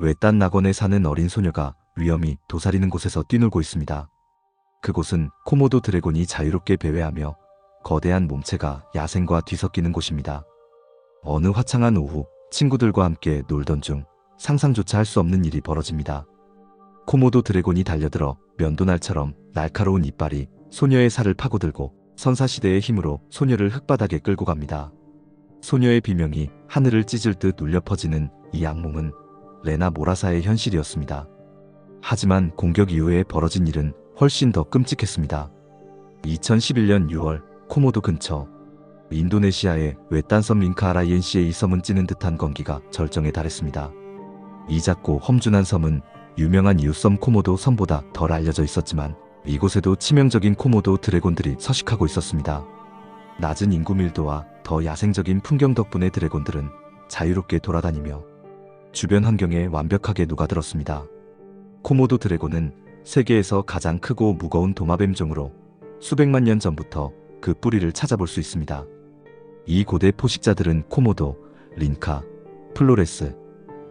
외딴 낙원에 사는 어린 소녀가 위험이 도사리는 곳에서 뛰놀고 있습니다. 그곳은 코모도 드래곤이 자유롭게 배회하며 거대한 몸체가 야생과 뒤섞이는 곳입니다. 어느 화창한 오후 친구들과 함께 놀던 중 상상조차 할 수 없는 일이 벌어집니다. 코모도 드래곤이 달려들어 면도날처럼 날카로운 이빨이 소녀의 살을 파고들고 선사시대의 힘으로 소녀를 흙바닥에 끌고 갑니다. 소녀의 비명이 하늘을 찢을 듯 울려 퍼지는 이 악몽은 레나 모라사의 현실이었습니다. 하지만 공격 이후에 벌어진 일은 훨씬 더 끔찍했습니다. 2011년 6월 코모도 근처 인도네시아의 외딴 섬 링카아라이엔시의 이 섬은 찌는 듯한 건기가 절정에 달했습니다. 이 작고 험준한 섬은 유명한 이웃섬 코모도 섬보다 덜 알려져 있었지만 이곳에도 치명적인 코모도 드래곤들이 서식하고 있었습니다. 낮은 인구 밀도와 더 야생적인 풍경 덕분에 드래곤들은 자유롭게 돌아다니며 주변 환경에 완벽하게 녹아들었습니다. 코모도 드래곤은 세계에서 가장 크고 무거운 도마뱀종으로 수백만 년 전부터 그 뿌리를 찾아볼 수 있습니다. 이 고대 포식자들은 코모도, 린카, 플로레스,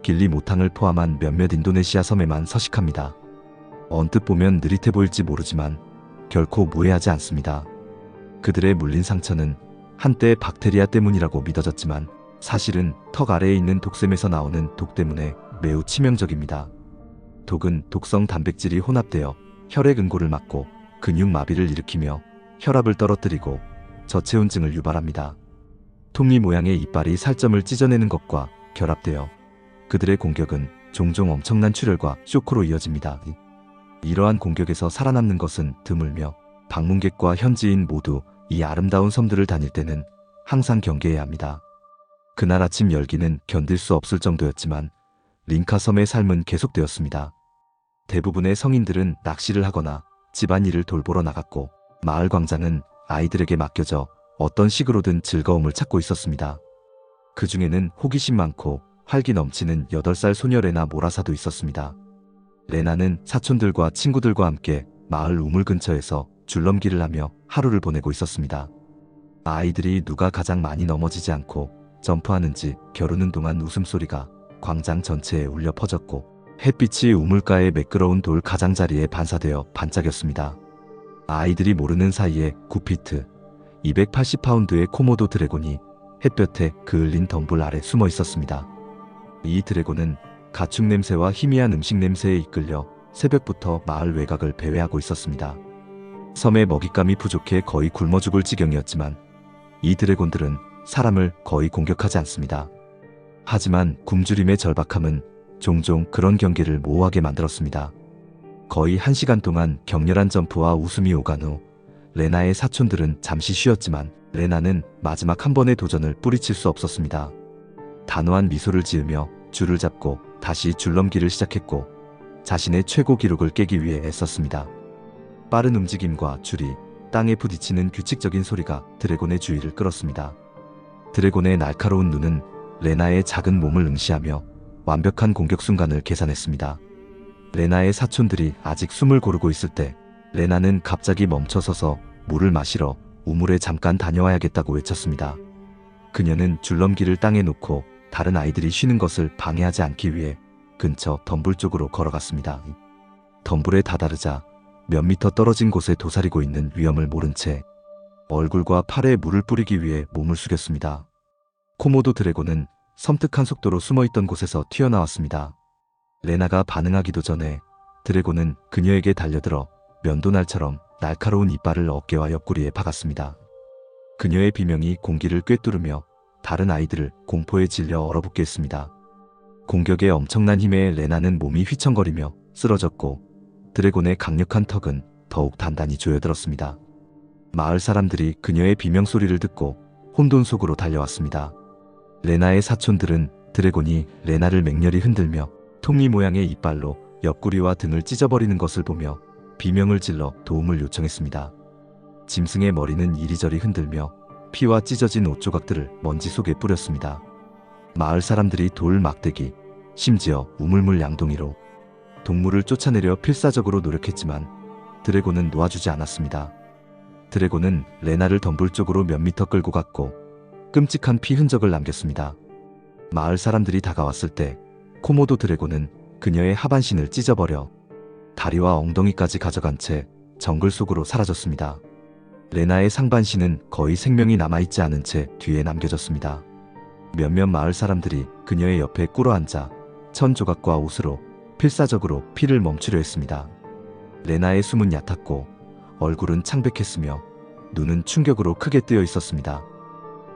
길리 모탕을 포함한 몇몇 인도네시아 섬에만 서식합니다. 언뜻 보면 느릿해 보일지 모르지만 결코 무해하지 않습니다. 그들의 물린 상처는 한때 박테리아 때문이라고 믿어졌지만 사실은 턱 아래에 있는 독샘에서 나오는 독 때문에 매우 치명적입니다. 독은 독성 단백질이 혼합되어 혈액 응고를 막고 근육 마비를 일으키며 혈압을 떨어뜨리고 저체온증을 유발합니다. 톱니 모양의 이빨이 살점을 찢어내는 것과 결합되어 그들의 공격은 종종 엄청난 출혈과 쇼크로 이어집니다. 이러한 공격에서 살아남는 것은 드물며 방문객과 현지인 모두 이 아름다운 섬들을 다닐 때는 항상 경계해야 합니다. 그날 아침 열기는 견딜 수 없을 정도였지만 링카 섬의 삶은 계속되었습니다. 대부분의 성인들은 낚시를 하거나 집안일을 돌보러 나갔고 마을 광장은 아이들에게 맡겨져 어떤 식으로든 즐거움을 찾고 있었습니다. 그 중에는 호기심 많고 활기 넘치는 8살 소녀 레나 모라사도 있었습니다. 레나는 사촌들과 친구들과 함께 마을 우물 근처에서 줄넘기를 하며 하루를 보내고 있었습니다. 아이들이 누가 가장 많이 넘어지지 않고 점프하는지 겨루는 동안 웃음소리가 광장 전체에 울려 퍼졌고 햇빛이 우물가의 매끄러운 돌 가장자리에 반사되어 반짝였습니다. 아이들이 모르는 사이에 9피트, 280파운드의 코모도 드래곤이 햇볕에 그을린 덤불 아래 숨어 있었습니다. 이 드래곤은 가축 냄새와 희미한 음식 냄새에 이끌려 새벽부터 마을 외곽을 배회하고 있었습니다. 섬의 먹잇감이 부족해 거의 굶어 죽을 지경이었지만 이 드래곤들은 사람을 거의 공격하지 않습니다. 하지만 굶주림의 절박함은 종종 그런 경계를 모호하게 만들었습니다. 거의 한 시간 동안 격렬한 점프와 웃음이 오간 후 레나의 사촌들은 잠시 쉬었지만 레나는 마지막 한 번의 도전을 뿌리칠 수 없었습니다. 단호한 미소를 지으며 줄을 잡고 다시 줄넘기를 시작했고 자신의 최고 기록을 깨기 위해 애썼습니다. 빠른 움직임과 줄이 땅에 부딪히는 규칙적인 소리가 드래곤의 주의를 끌었습니다. 드래곤의 날카로운 눈은 레나의 작은 몸을 응시하며 완벽한 공격 순간을 계산했습니다. 레나의 사촌들이 아직 숨을 고르고 있을 때 레나는 갑자기 멈춰서서 물을 마시러 우물에 잠깐 다녀와야겠다고 외쳤습니다. 그녀는 줄넘기를 땅에 놓고 다른 아이들이 쉬는 것을 방해하지 않기 위해 근처 덤불 쪽으로 걸어갔습니다. 덤불에 다다르자 몇 미터 떨어진 곳에 도사리고 있는 위험을 모른 채 얼굴과 팔에 물을 뿌리기 위해 몸을 숙였습니다. 코모도 드래곤은 섬뜩한 속도로 숨어있던 곳에서 튀어나왔습니다. 레나가 반응하기도 전에 드래곤은 그녀에게 달려들어 면도날처럼 날카로운 이빨을 어깨와 옆구리에 박았습니다. 그녀의 비명이 공기를 꿰뚫으며 다른 아이들을 공포에 질려 얼어붙게 했습니다. 공격의 엄청난 힘에 레나는 몸이 휘청거리며 쓰러졌고 드래곤의 강력한 턱은 더욱 단단히 조여들었습니다. 마을 사람들이 그녀의 비명 소리를 듣고 혼돈 속으로 달려왔습니다. 레나의 사촌들은 드래곤이 레나를 맹렬히 흔들며 톱니 모양의 이빨로 옆구리와 등을 찢어버리는 것을 보며 비명을 질러 도움을 요청했습니다. 짐승의 머리는 이리저리 흔들며 피와 찢어진 옷 조각들을 먼지 속에 뿌렸습니다. 마을 사람들이 돌 막대기, 심지어 우물물 양동이로 동물을 쫓아내려 필사적으로 노력했지만 드래곤은 놓아주지 않았습니다. 드래곤은 레나를 덤불 쪽으로 몇 미터 끌고 갔고 끔찍한 피 흔적을 남겼습니다. 마을 사람들이 다가왔을 때 코모도 드래곤은 그녀의 하반신을 찢어버려 다리와 엉덩이까지 가져간 채 정글 속으로 사라졌습니다. 레나의 상반신은 거의 생명이 남아있지 않은 채 뒤에 남겨졌습니다. 몇몇 마을 사람들이 그녀의 옆에 꿇어앉아 천 조각과 옷으로 필사적으로 피를 멈추려 했습니다. 레나의 숨은 얕았고 얼굴은 창백했으며 눈은 충격으로 크게 뜨여 있었습니다.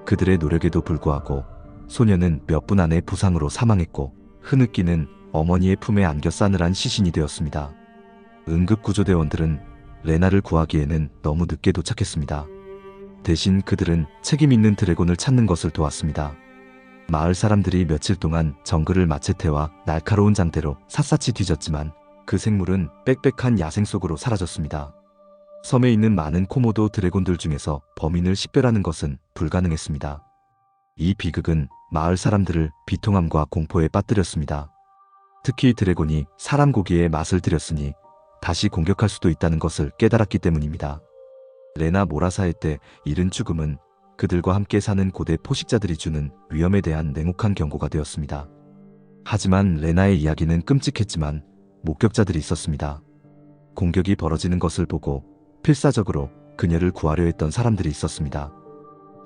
그들의 노력에도 불구하고 소녀는 몇 분 안에 부상으로 사망했고 흐느끼는 어머니의 품에 안겨 싸늘한 시신이 되었습니다. 응급구조대원들은 레나를 구하기에는 너무 늦게 도착했습니다. 대신 그들은 책임 있는 드래곤을 찾는 것을 도왔습니다. 마을 사람들이 며칠 동안 정글을 마체테와 날카로운 장대로 샅샅이 뒤졌지만 그 생물은 빽빽한 야생 속으로 사라졌습니다. 섬에 있는 많은 코모도 드래곤들 중에서 범인을 식별하는 것은 불가능했습니다. 이 비극은 마을 사람들을 비통함과 공포에 빠뜨렸습니다. 특히 드래곤이 사람 고기에 맛을 들였으니 다시 공격할 수도 있다는 것을 깨달았기 때문입니다. 레나 모라사의 때 이른 죽음은 그들과 함께 사는 고대 포식자들이 주는 위험에 대한 냉혹한 경고가 되었습니다. 하지만 레나의 이야기는 끔찍했지만 목격자들이 있었습니다. 공격이 벌어지는 것을 보고 필사적으로 그녀를 구하려 했던 사람들이 있었습니다.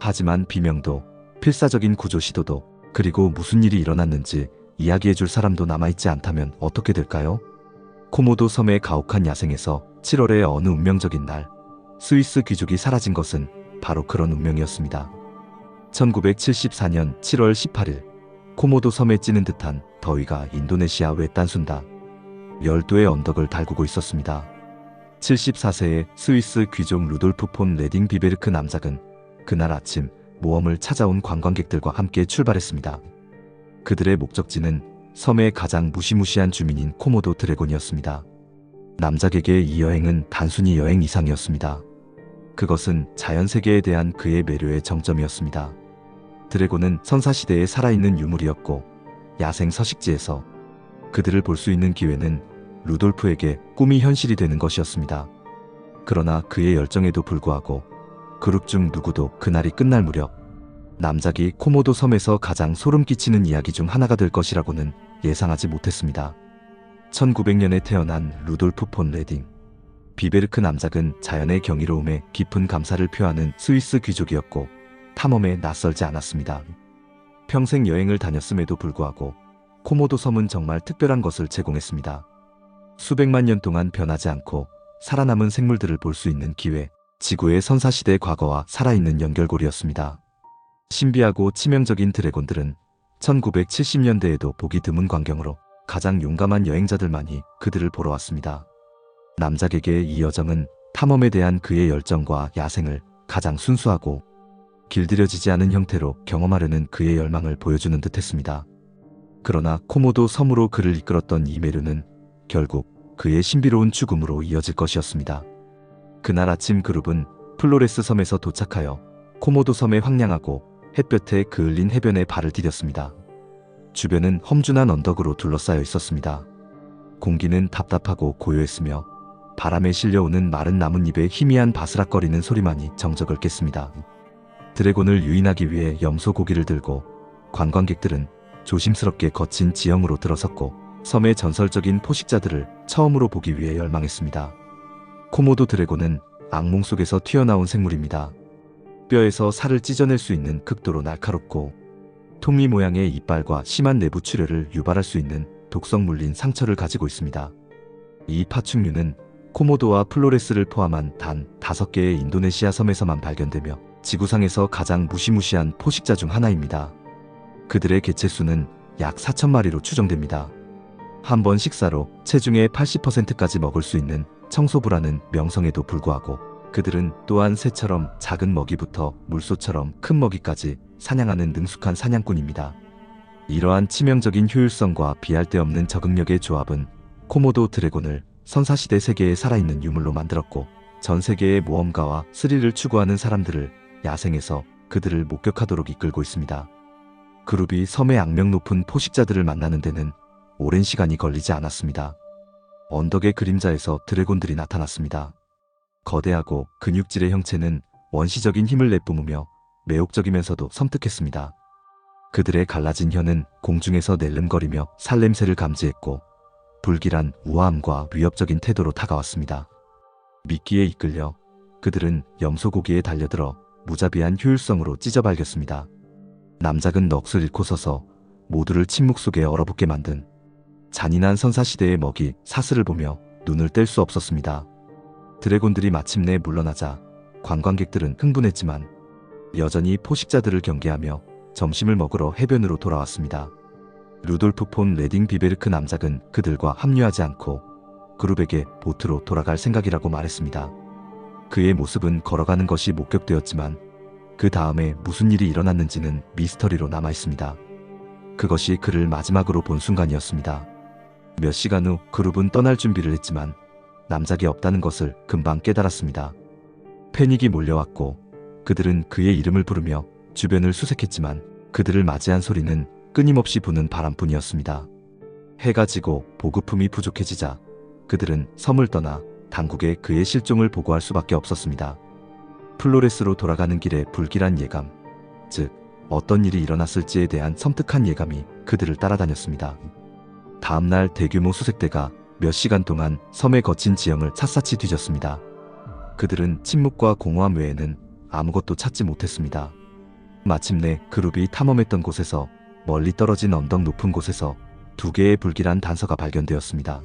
하지만 비명도, 필사적인 구조 시도도, 그리고 무슨 일이 일어났는지 이야기해줄 사람도 남아있지 않다면 어떻게 될까요? 코모도 섬의 가혹한 야생에서 7월의 어느 운명적인 날, 스위스 귀족이 사라진 것은 바로 그런 운명이었습니다. 1974년 7월 18일, 코모도 섬에 찌는 듯한 더위가 인도네시아 외딴순다 열도의 언덕을 달구고 있었습니다. 74세의 스위스 귀족 루돌프 폰 레딩 비베르크 남작은 그날 아침 모험을 찾아온 관광객들과 함께 출발했습니다. 그들의 목적지는 섬의 가장 무시무시한 주민인 코모도 드래곤이었습니다. 남작에게 이 여행은 단순히 여행 이상이었습니다. 그것은 자연세계에 대한 그의 매료의 정점이었습니다. 드래곤은 선사시대에 살아있는 유물이었고 야생 서식지에서 그들을 볼 수 있는 기회는 루돌프에게 꿈이 현실이 되는 것이었습니다. 그러나 그의 열정에도 불구하고 그룹 중 누구도 그날이 끝날 무렵 남작이 코모도 섬에서 가장 소름 끼치는 이야기 중 하나가 될 것이라고는 예상하지 못했습니다. 1900년에 태어난 루돌프 폰 레딩. 비베르크 남작은 자연의 경이로움에 깊은 감사를 표하는 스위스 귀족이었고 탐험에 낯설지 않았습니다. 평생 여행을 다녔음에도 불구하고 코모도 섬은 정말 특별한 것을 제공했습니다. 수백만 년 동안 변하지 않고 살아남은 생물들을 볼 수 있는 기회, 지구의 선사시대 과거와 살아있는 연결고리였습니다. 신비하고 치명적인 드래곤들은 1970년대에도 보기 드문 광경으로 가장 용감한 여행자들만이 그들을 보러 왔습니다. 남작에게 이 여정은 탐험에 대한 그의 열정과 야생을 가장 순수하고 길들여지지 않은 형태로 경험하려는 그의 열망을 보여주는 듯 했습니다. 그러나 코모도 섬으로 그를 이끌었던 이메르는 결국 그의 신비로운 죽음으로 이어질 것이었습니다. 그날 아침 그룹은 플로레스 섬에서 도착하여 코모도 섬의 황량하고 햇볕에 그을린 해변에 발을 디뎠습니다. 주변은 험준한 언덕으로 둘러싸여 있었습니다. 공기는 답답하고 고요했으며 바람에 실려오는 마른 나뭇잎의 희미한 바스락거리는 소리만이 정적을 깼습니다. 드래곤을 유인하기 위해 염소 고기를 들고 관광객들은 조심스럽게 거친 지형으로 들어섰고 섬의 전설적인 포식자들을 처음으로 보기 위해 열망했습니다. 코모도 드래곤은 악몽 속에서 튀어나온 생물입니다. 뼈에서 살을 찢어낼 수 있는 극도로 날카롭고 톱니 모양의 이빨과 심한 내부 출혈을 유발할 수 있는 독성 물린 상처를 가지고 있습니다. 이 파충류는 코모도와 플로레스를 포함한 단 다섯 개의 인도네시아 섬에서만 발견되며 지구상에서 가장 무시무시한 포식자 중 하나입니다. 그들의 개체수는 약 4천 마리로 추정됩니다. 한 번 식사로 체중의 80%까지 먹을 수 있는 청소부라는 명성에도 불구하고 그들은 또한 새처럼 작은 먹이부터 물소처럼 큰 먹이까지 사냥하는 능숙한 사냥꾼입니다. 이러한 치명적인 효율성과 비할 데 없는 적응력의 조합은 코모도 드래곤을 선사시대 세계에 살아있는 유물로 만들었고 전 세계의 모험가와 스릴을 추구하는 사람들을 야생에서 그들을 목격하도록 이끌고 있습니다. 그룹이 섬의 악명 높은 포식자들을 만나는 데는 오랜 시간이 걸리지 않았습니다. 언덕의 그림자에서 드래곤들이 나타났습니다. 거대하고 근육질의 형체는 원시적인 힘을 내뿜으며 매혹적이면서도 섬뜩했습니다. 그들의 갈라진 혀는 공중에서 낼름거리며 살냄새를 감지했고 불길한 우아함과 위협적인 태도로 다가왔습니다. 미끼에 이끌려 그들은 염소고기에 달려들어 무자비한 효율성으로 찢어발겼습니다. 남작은 넋을 잃고 서서 모두를 침묵 속에 얼어붙게 만든 잔인한 선사시대의 먹이 사슬을 보며 눈을 뗄 수 없었습니다. 드래곤들이 마침내 물러나자 관광객들은 흥분했지만 여전히 포식자들을 경계하며 점심을 먹으러 해변으로 돌아왔습니다. 루돌프 폰 레딩 비베르크 남작은 그들과 합류하지 않고 그룹에게 보트로 돌아갈 생각이라고 말했습니다. 그의 모습은 걸어가는 것이 목격되었지만 그 다음에 무슨 일이 일어났는지는 미스터리로 남아 있습니다. 그것이 그를 마지막으로 본 순간이었습니다. 몇 시간 후 그룹은 떠날 준비를 했지만 남작이 없다는 것을 금방 깨달았습니다. 패닉이 몰려왔고 그들은 그의 이름을 부르며 주변을 수색했지만 그들을 맞이한 소리는 끊임없이 부는 바람뿐이었습니다. 해가 지고 보급품이 부족해지자 그들은 섬을 떠나 당국에 그의 실종을 보고할 수밖에 없었습니다. 플로레스로 돌아가는 길에 불길한 예감, 즉 어떤 일이 일어났을지에 대한 섬뜩한 예감이 그들을 따라다녔습니다. 다음날 대규모 수색대가 몇 시간 동안 섬의 거친 지형을 샅샅이 뒤졌습니다. 그들은 침묵과 공허함 외에는 아무것도 찾지 못했습니다. 마침내 그룹이 탐험했던 곳에서 멀리 떨어진 언덕 높은 곳에서 두 개의 불길한 단서가 발견되었습니다.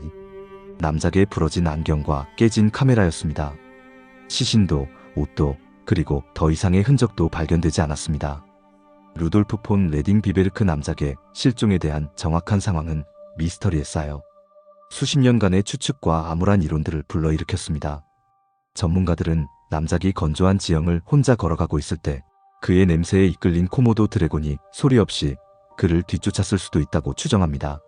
남작의 부러진 안경과 깨진 카메라였습니다. 시신도 옷도 그리고 더 이상의 흔적도 발견되지 않았습니다. 루돌프 폰 레딩 비베르크 남작의 실종에 대한 정확한 상황은 미스터리에 쌓여 수십 년간의 추측과 암울한 이론들을 불러일으켰습니다. 전문가들은 남작이 건조한 지형을 혼자 걸어가고 있을 때 그의 냄새에 이끌린 코모도 드래곤이 소리 없이 그를 뒤쫓았을 수도 있다고 추정합니다.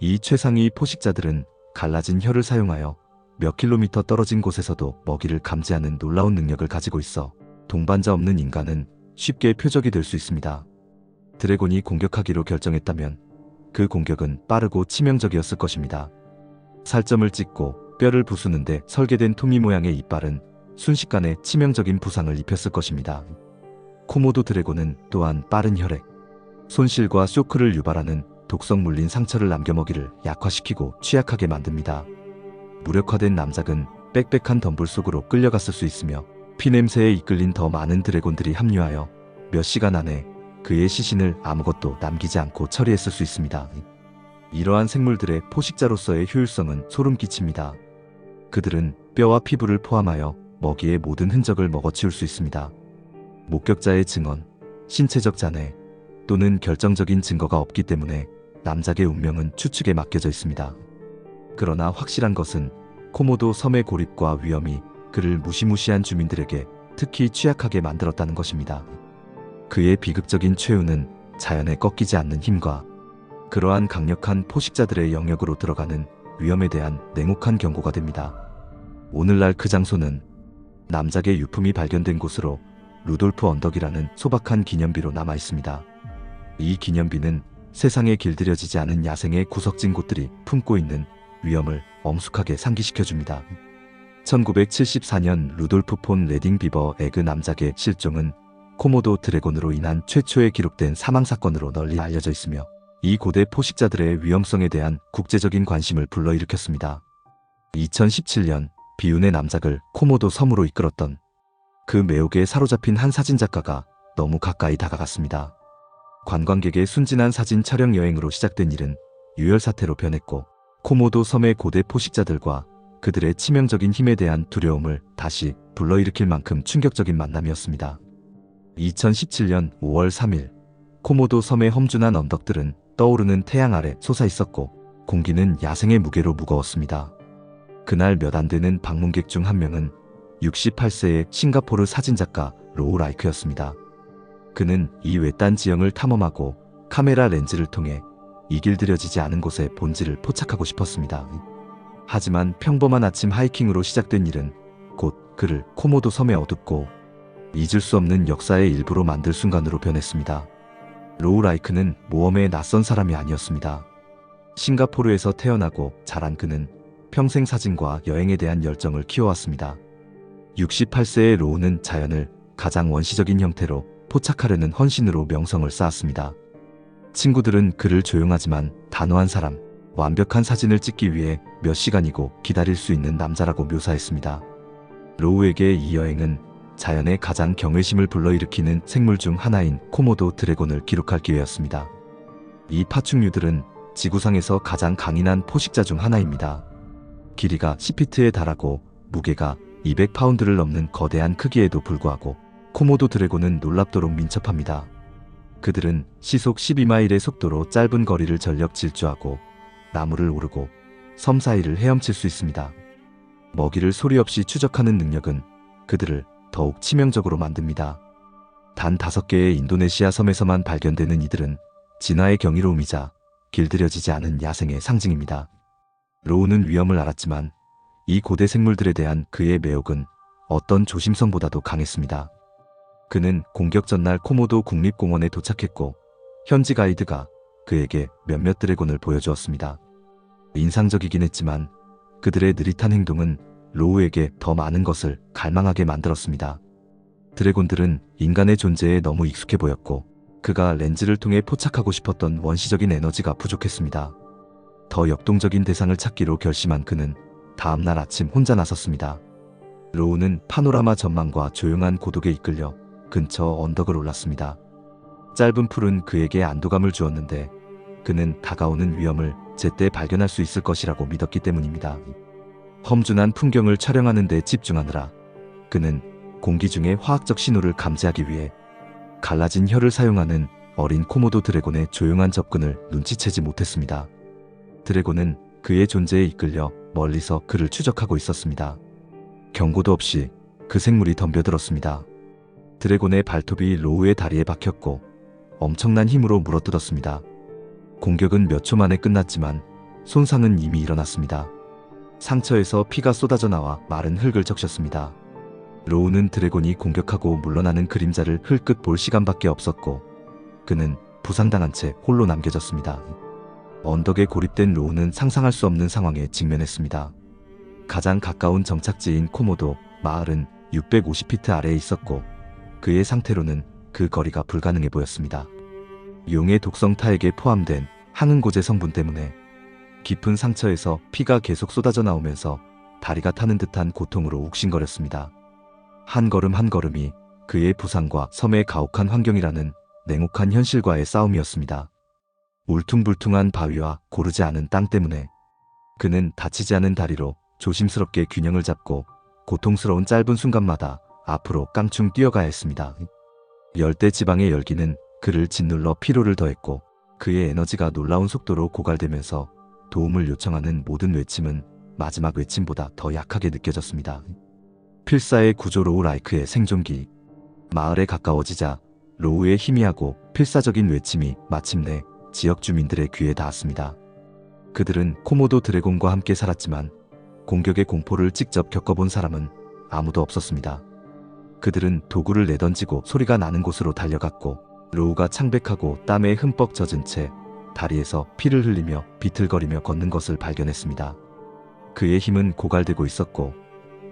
이 최상위 포식자들은 갈라진 혀를 사용하여 몇 킬로미터 떨어진 곳에서도 먹이를 감지하는 놀라운 능력을 가지고 있어 동반자 없는 인간은 쉽게 표적이 될 수 있습니다. 드래곤이 공격하기로 결정했다면 그 공격은 빠르고 치명적이었을 것입니다. 살점을 찍고 뼈를 부수는데 설계된 토미 모양의 이빨은 순식간에 치명적인 부상을 입혔을 것입니다. 코모도 드래곤은 또한 빠른 혈액, 손실과 쇼크를 유발하는 독성 물린 상처를 남겨먹이를 약화시키고 취약하게 만듭니다. 무력화된 남작은 빽빽한 덤불 속으로 끌려갔을 수 있으며 피냄새에 이끌린 더 많은 드래곤들이 합류하여 몇 시간 안에 그의 시신을 아무것도 남기지 않고 처리했을 수 있습니다. 이러한 생물들의 포식자로서의 효율성은 소름 끼칩니다. 그들은 뼈와 피부를 포함하여 먹이의 모든 흔적을 먹어치울 수 있습니다. 목격자의 증언, 신체적 잔해 또는 결정적인 증거가 없기 때문에 남작의 운명은 추측에 맡겨져 있습니다. 그러나 확실한 것은 코모도 섬의 고립과 위험이 그를 무시무시한 주민들에게 특히 취약하게 만들었다는 것입니다. 그의 비극적인 최후는 자연에 꺾이지 않는 힘과 그러한 강력한 포식자들의 영역으로 들어가는 위험에 대한 냉혹한 경고가 됩니다. 오늘날 그 장소는 남작의 유품이 발견된 곳으로 루돌프 언덕이라는 소박한 기념비로 남아 있습니다. 이 기념비는 세상에 길들여지지 않은 야생의 구석진 곳들이 품고 있는 위험을 엄숙하게 상기시켜 줍니다. 1974년 루돌프 폰 레딩 비버 에그 남작의 실종은 코모도 드래곤으로 인한 최초의 기록된 사망 사건으로 널리 알려져 있으며 이 고대 포식자들의 위험성에 대한 국제적인 관심을 불러일으켰습니다. 2017년 비운의 남작을 코모도 섬으로 이끌었던 그 매혹에 사로잡힌 한 사진작가가 너무 가까이 다가갔습니다. 관광객의 순진한 사진 촬영 여행으로 시작된 일은 유혈 사태로 변했고 코모도 섬의 고대 포식자들과 그들의 치명적인 힘에 대한 두려움을 다시 불러일으킬 만큼 충격적인 만남이었습니다. 2017년 5월 3일 코모도 섬의 험준한 언덕들은 떠오르는 태양 아래 솟아 있었고 공기는 야생의 무게로 무거웠습니다. 그날 몇 안 되는 방문객 중 한 명은 68세의 싱가포르 사진작가 로우 라이크였습니다. 그는 이 외딴 지형을 탐험하고 카메라 렌즈를 통해 이 길들여지지 않은 곳의 본질을 포착하고 싶었습니다. 하지만 평범한 아침 하이킹으로 시작된 일은 곧 그를 코모도 섬의 어둡고 잊을 수 없는 역사의 일부로 만들 순간으로 변했습니다. 로우 라이크는 모험에 낯선 사람이 아니었습니다. 싱가포르에서 태어나고 자란 그는 평생 사진과 여행에 대한 열정을 키워왔습니다. 68세의 로우는 자연을 가장 원시적인 형태로 포착하려는 헌신으로 명성을 쌓았습니다. 친구들은 그를 조용하지만 단호한 사람, 완벽한 사진을 찍기 위해 몇 시간이고 기다릴 수 있는 남자라고 묘사했습니다. 로우에게 이 여행은 자연의 가장 경외심을 불러일으키는 생물 중 하나인 코모도 드래곤을 기록할 기회였습니다. 이 파충류들은 지구상에서 가장 강인한 포식자 중 하나입니다. 길이가 10피트에 달하고 무게가 200파운드를 넘는 거대한 크기에도 불구하고 코모도 드래곤은 놀랍도록 민첩합니다. 그들은 시속 12마일의 속도로 짧은 거리를 전력 질주하고 나무를 오르고 섬 사이를 헤엄칠 수 있습니다. 먹이를 소리 없이 추적하는 능력은 그들을 더욱 치명적으로 만듭니다. 단 다섯 개의 인도네시아 섬에서만 발견되는 이들은 진화의 경이로움이자 길들여지지 않은 야생의 상징입니다. 로우는 위험을 알았지만 이 고대 생물들에 대한 그의 매혹은 어떤 조심성보다도 강했습니다. 그는 공격 전날 코모도 국립공원에 도착했고 현지 가이드가 그에게 몇몇 드래곤을 보여주었습니다. 인상적이긴 했지만 그들의 느릿한 행동은 로우에게 더 많은 것을 갈망하게 만들었습니다. 드래곤들은 인간의 존재에 너무 익숙해 보였고 그가 렌즈를 통해 포착하고 싶었던 원시적인 에너지가 부족했습니다. 더 역동적인 대상을 찾기로 결심한 그는 다음날 아침 혼자 나섰습니다. 로우는 파노라마 전망과 조용한 고독에 이끌려 근처 언덕을 올랐습니다. 짧은 풀은 그에게 안도감을 주었는데 그는 다가오는 위험을 제때 발견할 수 있을 것이라고 믿었기 때문입니다. 험준한 풍경을 촬영하는 데 집중하느라 그는 공기 중의 화학적 신호를 감지하기 위해 갈라진 혀를 사용하는 어린 코모도 드래곤의 조용한 접근을 눈치채지 못했습니다. 드래곤은 그의 존재에 이끌려 멀리서 그를 추적하고 있었습니다. 경고도 없이 그 생물이 덤벼들었습니다. 드래곤의 발톱이 로우의 다리에 박혔고 엄청난 힘으로 물어뜯었습니다. 공격은 몇 초 만에 끝났지만 손상은 이미 일어났습니다. 상처에서 피가 쏟아져 나와 마른 흙을 적셨습니다. 로우는 드래곤이 공격하고 물러나는 그림자를 흘끗 볼 시간밖에 없었고 그는 부상당한 채 홀로 남겨졌습니다. 언덕에 고립된 로우는 상상할 수 없는 상황에 직면했습니다. 가장 가까운 정착지인 코모도 마을은 650피트 아래에 있었고 그의 상태로는 그 거리가 불가능해 보였습니다. 용의 독성 타액에 포함된 항응고제 성분 때문에 깊은 상처에서 피가 계속 쏟아져 나오면서 다리가 타는 듯한 고통으로 욱신거렸습니다. 한 걸음 한 걸음이 그의 부상과 섬의 가혹한 환경이라는 냉혹한 현실과의 싸움이었습니다. 울퉁불퉁한 바위와 고르지 않은 땅 때문에 그는 다치지 않은 다리로 조심스럽게 균형을 잡고 고통스러운 짧은 순간마다 앞으로 깡충 뛰어가야 했습니다. 열대 지방의 열기는 그를 짓눌러 피로를 더했고 그의 에너지가 놀라운 속도로 고갈되면서 도움을 요청하는 모든 외침은 마지막 외침보다 더 약하게 느껴졌습니다. 필사의 구조 로우 라이크의 생존기. 마을에 가까워지자 로우의 희미하고 필사적인 외침이 마침내 지역 주민들의 귀에 닿았습니다. 그들은 코모도 드래곤과 함께 살았지만 공격의 공포를 직접 겪어본 사람은 아무도 없었습니다. 그들은 도구를 내던지고 소리가 나는 곳으로 달려갔고 로우가 창백하고 땀에 흠뻑 젖은 채 다리에서 피를 흘리며 비틀거리며 걷는 것을 발견했습니다. 그의 힘은 고갈되고 있었고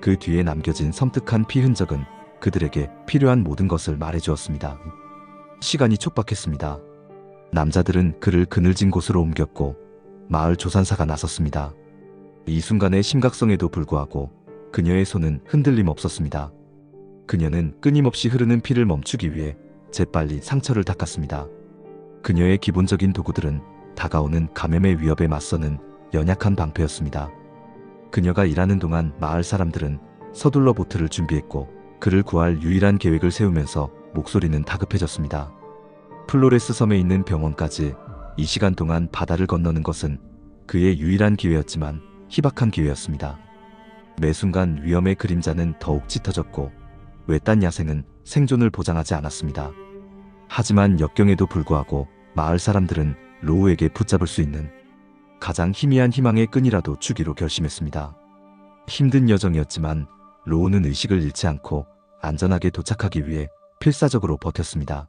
그 뒤에 남겨진 섬뜩한 피 흔적은 그들에게 필요한 모든 것을 말해주었습니다. 시간이 촉박했습니다. 남자들은 그를 그늘진 곳으로 옮겼고 마을 조산사가 나섰습니다. 이 순간의 심각성에도 불구하고 그녀의 손은 흔들림 없었습니다. 그녀는 끊임없이 흐르는 피를 멈추기 위해 재빨리 상처를 닦았습니다. 그녀의 기본적인 도구들은 다가오는 감염의 위협에 맞서는 연약한 방패였습니다. 그녀가 일하는 동안 마을 사람들은 서둘러 보트를 준비했고 그를 구할 유일한 계획을 세우면서 목소리는 다급해졌습니다. 플로레스 섬에 있는 병원까지 이 시간 동안 바다를 건너는 것은 그의 유일한 기회였지만 희박한 기회였습니다. 매 순간 위험의 그림자는 더욱 짙어졌고 외딴 야생은 생존을 보장하지 않았습니다. 하지만 역경에도 불구하고 마을 사람들은 로우에게 붙잡을 수 있는 가장 희미한 희망의 끈이라도 주기로 결심했습니다. 힘든 여정이었지만 로우는 의식을 잃지 않고 안전하게 도착하기 위해 필사적으로 버텼습니다.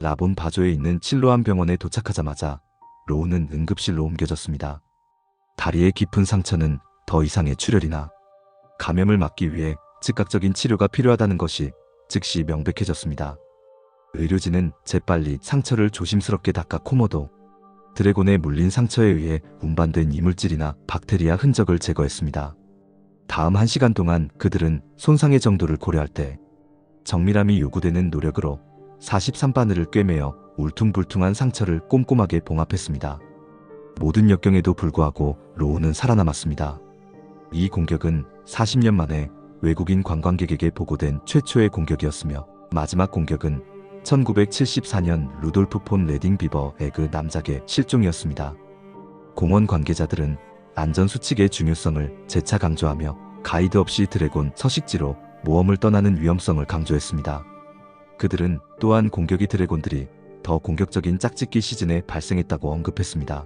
라본 바조에 있는 칠로암 병원에 도착하자마자 로우는 응급실로 옮겨졌습니다. 다리의 깊은 상처는 더 이상의 출혈이나 감염을 막기 위해 즉각적인 치료가 필요하다는 것이 즉시 명백해졌습니다. 의료진은 재빨리 상처를 조심스럽게 닦아 코모도 드래곤에 물린 상처에 의해 운반된 이물질이나 박테리아 흔적을 제거했습니다. 다음 1시간 동안 그들은 손상의 정도를 고려할 때 정밀함이 요구되는 노력으로 43바늘을 꿰매어 울퉁불퉁한 상처를 꼼꼼하게 봉합했습니다. 모든 역경에도 불구하고 로우는 살아남았습니다. 이 공격은 40년 만에 외국인 관광객에게 보고된 최초의 공격이었으며 마지막 공격은 1974년 루돌프 폰 레딩 비버의 그 남작의 실종이었습니다. 공원 관계자들은 안전수칙의 중요성을 재차 강조하며 가이드 없이 드래곤 서식지로 모험을 떠나는 위험성을 강조했습니다. 그들은 또한 공격이 드래곤들이 더 공격적인 짝짓기 시즌에 발생했다고 언급했습니다.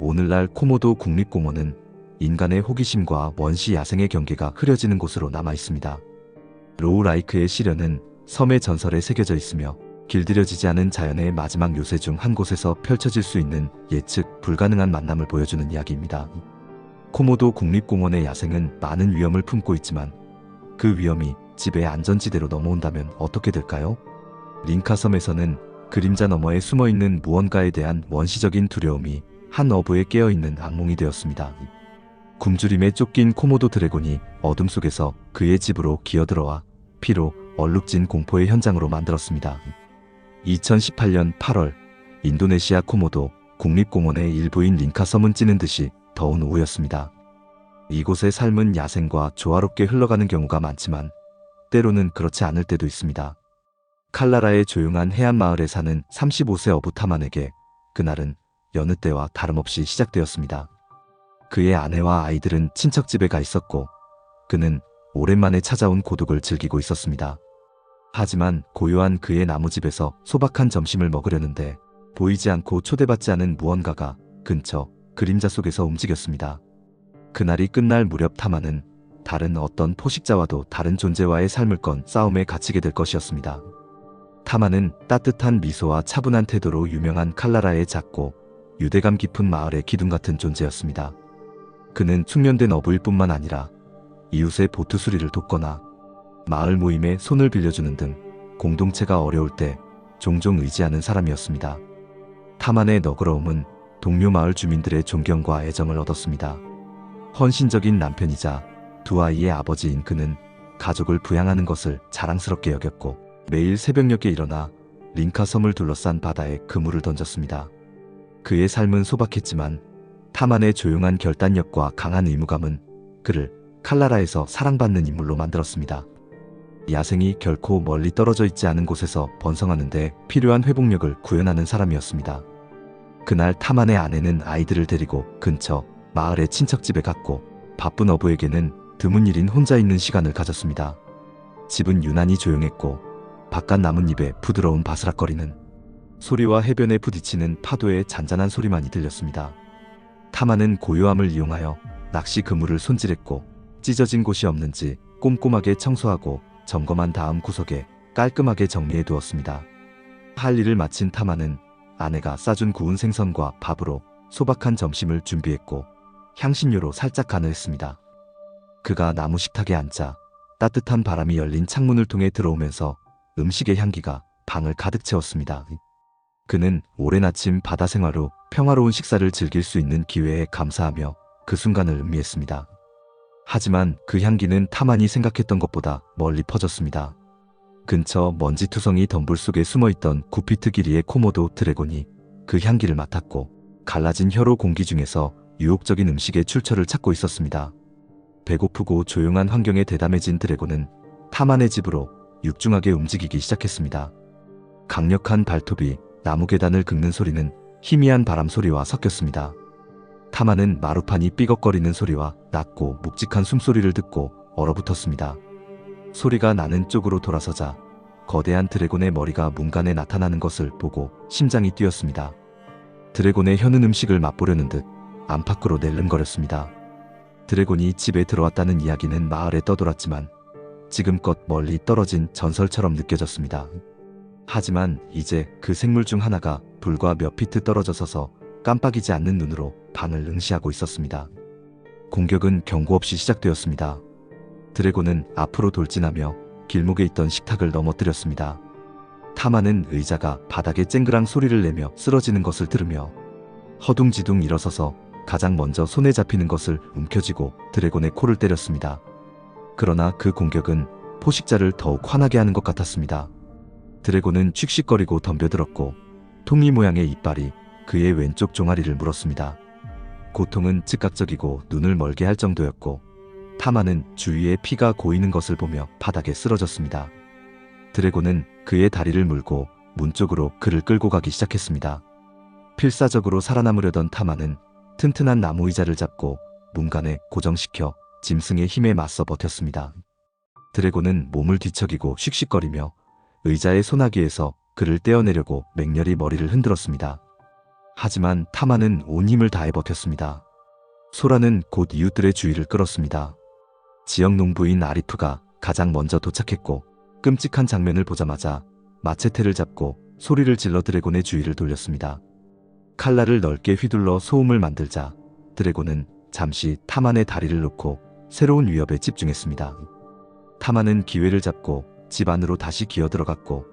오늘날 코모도 국립공원은 인간의 호기심과 원시 야생의 경계가 흐려지는 곳으로 남아 있습니다. 로우라이크의 시련은 섬의 전설에 새겨져 있으며 길들여지지 않은 자연의 마지막 요새 중 한 곳에서 펼쳐질 수 있는 예측 불가능한 만남을 보여주는 이야기입니다. 코모도 국립공원의 야생은 많은 위험을 품고 있지만 그 위험이 집의 안전지대로 넘어온다면 어떻게 될까요? 링카섬에서는 그림자 너머에 숨어 있는 무언가에 대한 원시적인 두려움이 한 어부에 깨어 있는 악몽이 되었습니다. 굶주림에 쫓긴 코모도 드래곤이 어둠 속에서 그의 집으로 기어들어와 피로 얼룩진 공포의 현장으로 만들었습니다. 2018년 8월 인도네시아 코모도 국립공원의 일부인 링카섬은 찌는 듯이 더운 오후였습니다. 이곳의 삶은 야생과 조화롭게 흘러가는 경우가 많지만 때로는 그렇지 않을 때도 있습니다. 칼라라의 조용한 해안 마을에 사는 35세 어부 타만에게 그날은 여느 때와 다름없이 시작되었습니다. 그의 아내와 아이들은 친척집에 가 있었고 그는 오랜만에 찾아온 고독을 즐기고 있었습니다. 하지만 고요한 그의 나무집에서 소박한 점심을 먹으려는데 보이지 않고 초대받지 않은 무언가가 근처 그림자 속에서 움직였습니다. 그날이 끝날 무렵 타마는 다른 어떤 포식자와도 다른 존재와의 삶을 건 싸움에 갇히게 될 것이었습니다. 타마는 따뜻한 미소와 차분한 태도로 유명한 칼라라의 작고 유대감 깊은 마을의 기둥 같은 존재였습니다. 그는 숙련된 어부일 뿐만 아니라 이웃의 보트 수리를 돕거나 마을 모임에 손을 빌려주는 등 공동체가 어려울 때 종종 의지하는 사람이었습니다. 타만의 너그러움은 동료 마을 주민들의 존경과 애정을 얻었습니다. 헌신적인 남편이자 두 아이의 아버지인 그는 가족을 부양하는 것을 자랑스럽게 여겼고 매일 새벽녘에 일어나 링카섬을 둘러싼 바다에 그물을 던졌습니다. 그의 삶은 소박했지만 타만의 조용한 결단력과 강한 의무감은 그를 칼라라에서 사랑받는 인물로 만들었습니다. 야생이 결코 멀리 떨어져 있지 않은 곳에서 번성하는데 필요한 회복력을 구현하는 사람이었습니다. 그날 타만의 아내는 아이들을 데리고 근처 마을의 친척집에 갔고 바쁜 어부에게는 드문 일인 혼자 있는 시간을 가졌습니다. 집은 유난히 조용했고 바깥 나뭇잎에 부드러운 바스락거리는 소리와 해변에 부딪히는 파도의 잔잔한 소리만이 들렸습니다. 타마는 고요함을 이용하여 낚시 그물을 손질했고 찢어진 곳이 없는지 꼼꼼하게 청소하고 점검한 다음 구석에 깔끔하게 정리해 두었습니다. 할 일을 마친 타마는 아내가 싸준 구운 생선과 밥으로 소박한 점심을 준비했고 향신료로 살짝 간을 했습니다. 그가 나무 식탁에 앉자 따뜻한 바람이 열린 창문을 통해 들어오면서 음식의 향기가 방을 가득 채웠습니다. 그는 오랜 아침 바다 생활 후 평화로운 식사를 즐길 수 있는 기회에 감사하며 그 순간을 음미했습니다. 하지만 그 향기는 타만이 생각했던 것보다 멀리 퍼졌습니다. 근처 먼지투성이 덤불 속에 숨어있던 구피트 길이의 코모도 드래곤이 그 향기를 맡았고 갈라진 혀로 공기 중에서 유혹적인 음식의 출처를 찾고 있었습니다. 배고프고 조용한 환경에 대담해진 드래곤은 타만의 집으로 육중하게 움직이기 시작했습니다. 강력한 발톱이 나무 계단을 긁는 소리는 희미한 바람 소리와 섞였습니다. 타마는 마루판이 삐걱거리는 소리와 낮고 묵직한 숨소리를 듣고 얼어붙었습니다. 소리가 나는 쪽으로 돌아서자 거대한 드래곤의 머리가 문간에 나타나는 것을 보고 심장이 뛰었습니다. 드래곤의 혀는 음식을 맛보려는 듯 안팎으로 낼름거렸습니다. 드래곤이 집에 들어왔다는 이야기는 마을에 떠돌았지만 지금껏 멀리 떨어진 전설처럼 느껴졌습니다. 하지만 이제 그 생물 중 하나가 불과 몇 피트 떨어져 서서 깜빡이지 않는 눈으로 방을 응시하고 있었습니다. 공격은 경고 없이 시작되었습니다. 드래곤은 앞으로 돌진하며 길목에 있던 식탁을 넘어뜨렸습니다. 타마는 의자가 바닥에 쨍그랑 소리를 내며 쓰러지는 것을 들으며 허둥지둥 일어서서 가장 먼저 손에 잡히는 것을 움켜쥐고 드래곤의 코를 때렸습니다. 그러나 그 공격은 포식자를 더욱 화나게 하는 것 같았습니다. 드래곤은 씩씩거리고 덤벼들었고 통이 모양의 이빨이 그의 왼쪽 종아리를 물었습니다. 고통은 즉각적이고 눈을 멀게 할 정도였고 타마는 주위에 피가 고이는 것을 보며 바닥에 쓰러졌습니다. 드래곤은 그의 다리를 물고 문 쪽으로 그를 끌고 가기 시작했습니다. 필사적으로 살아남으려던 타마는 튼튼한 나무 의자를 잡고 문간에 고정시켜 짐승의 힘에 맞서 버텼습니다. 드래곤은 몸을 뒤척이고 씩씩거리며 의자의 소나기에서 그를 떼어내려고 맹렬히 머리를 흔들었습니다. 하지만 타마는 온 힘을 다해 버텼습니다. 소라는 곧 이웃들의 주의를 끌었습니다. 지역 농부인 아리프가 가장 먼저 도착했고 끔찍한 장면을 보자마자 마체테를 잡고 소리를 질러 드래곤의 주의를 돌렸습니다. 칼날을 넓게 휘둘러 소음을 만들자 드래곤은 잠시 타만의 다리를 놓고 새로운 위협에 집중했습니다. 타만은 기회를 잡고 집 안으로 다시 기어 들어갔고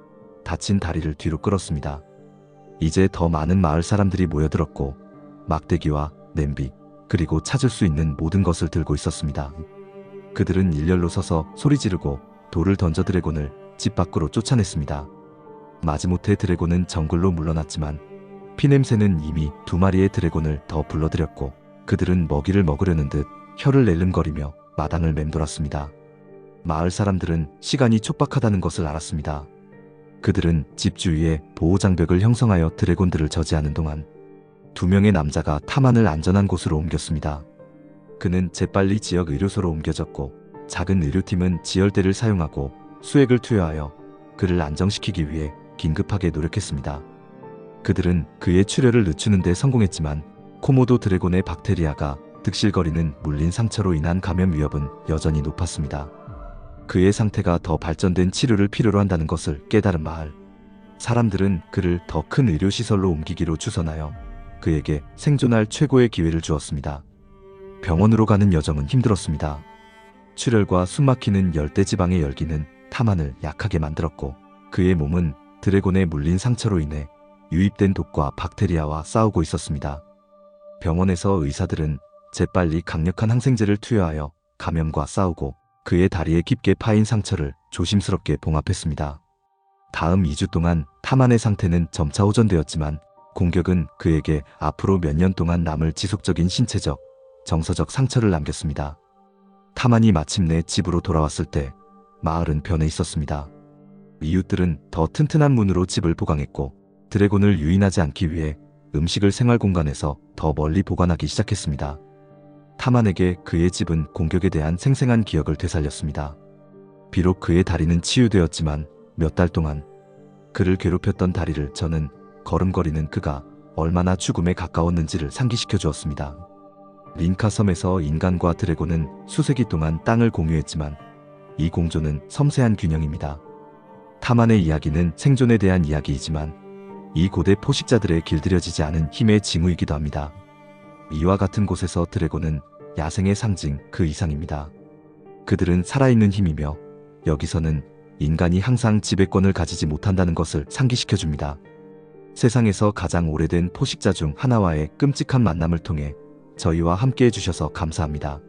다친 다리를 뒤로 끌었습니다. 이제 더 많은 마을 사람들이 모여들었고 막대기와 냄비 그리고 찾을 수 있는 모든 것을 들고 있었습니다. 그들은 일렬로 서서 소리 지르고 돌을 던져 드래곤을 집 밖으로 쫓아냈습니다. 마지못해 드래곤은 정글로 물러났지만 피냄새는 이미 두 마리의 드래곤을 더 불러들였고 그들은 먹이를 먹으려는 듯 혀를 낼름거리며 마당을 맴돌았습니다. 마을 사람들은 시간이 촉박하다는 것을 알았습니다. 그들은 집 주위에 보호장벽을 형성하여 드래곤들을 저지하는 동안 두 명의 남자가 타만을 안전한 곳으로 옮겼습니다. 그는 재빨리 지역 의료소로 옮겨졌고 작은 의료팀은 지혈대를 사용하고 수액을 투여하여 그를 안정시키기 위해 긴급하게 노력했습니다. 그들은 그의 출혈을 늦추는 데 성공했지만 코모도 드래곤의 박테리아가 득실거리는 물린 상처로 인한 감염 위협은 여전히 높았습니다. 그의 상태가 더 발전된 치료를 필요로 한다는 것을 깨달은 마을. 사람들은 그를 더 큰 의료시설로 옮기기로 추선하여 그에게 생존할 최고의 기회를 주었습니다. 병원으로 가는 여정은 힘들었습니다. 출혈과 숨막히는 열대지방의 열기는 타만을 약하게 만들었고 그의 몸은 드래곤에 물린 상처로 인해 유입된 독과 박테리아와 싸우고 있었습니다. 병원에서 의사들은 재빨리 강력한 항생제를 투여하여 감염과 싸우고 그의 다리에 깊게 파인 상처를 조심스럽게 봉합했습니다. 다음 2주 동안 타만의 상태는 점차 호전되었지만 공격은 그에게 앞으로 몇 년 동안 남을 지속적인 신체적, 정서적 상처를 남겼습니다. 타만이 마침내 집으로 돌아왔을 때 마을은 변해 있었습니다. 이웃들은 더 튼튼한 문으로 집을 보강했고 드래곤을 유인하지 않기 위해 음식을 생활 공간에서 더 멀리 보관하기 시작했습니다. 타만에게 그의 집은 공격에 대한 생생한 기억을 되살렸습니다. 비록 그의 다리는 치유되었지만 몇 달 동안 그를 괴롭혔던 다리를 저는 걸음거리는 그가 얼마나 죽음에 가까웠는지를 상기시켜 주었습니다. 링카 섬에서 인간과 드래곤은 수세기 동안 땅을 공유했지만 이 공조는 섬세한 균형입니다. 타만의 이야기는 생존에 대한 이야기이지만 이 고대 포식자들의 길들여지지 않은 힘의 징후이기도 합니다. 이와 같은 곳에서 드래곤은 야생의 상징 그 이상입니다. 그들은 살아있는 힘이며 여기서는 인간이 항상 지배권을 가지지 못한다는 것을 상기시켜 줍니다. 세상에서 가장 오래된 포식자 중 하나와의 끔찍한 만남을 통해 저희와 함께 해주셔서 감사합니다.